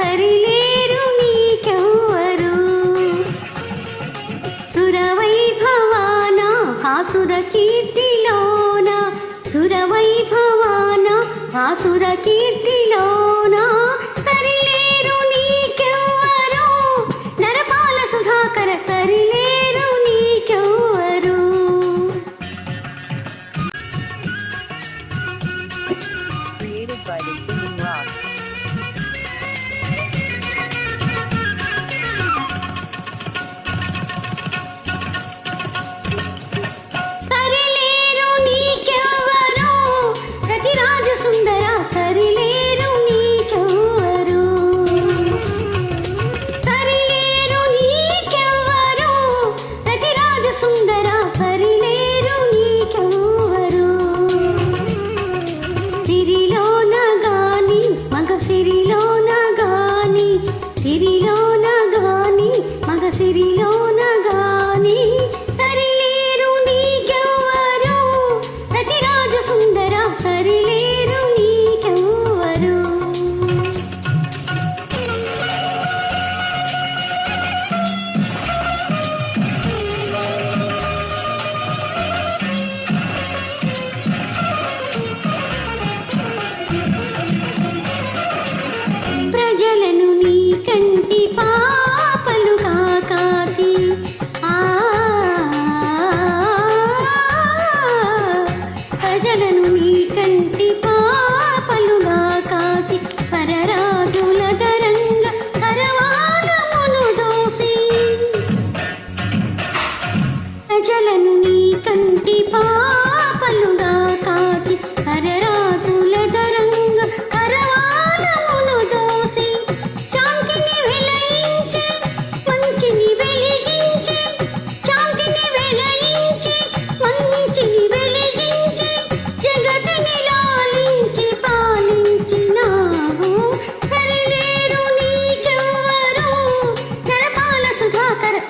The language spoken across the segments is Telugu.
హరిలేరు నీకెవ్వరు? సురవైభవాన ఆసుర కీర్తిలోన సురవైభవాన ఆసుర కీర్తిలోనా.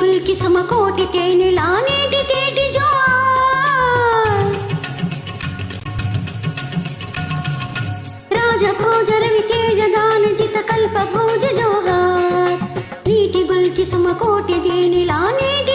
బుల్కి సమకోటి తేని లానేటి తేటి జో రాజభోజ దాన జిత కల్ప భోజ జోహార్. నీటి గుల్కి సమకోటి తేని లానేటి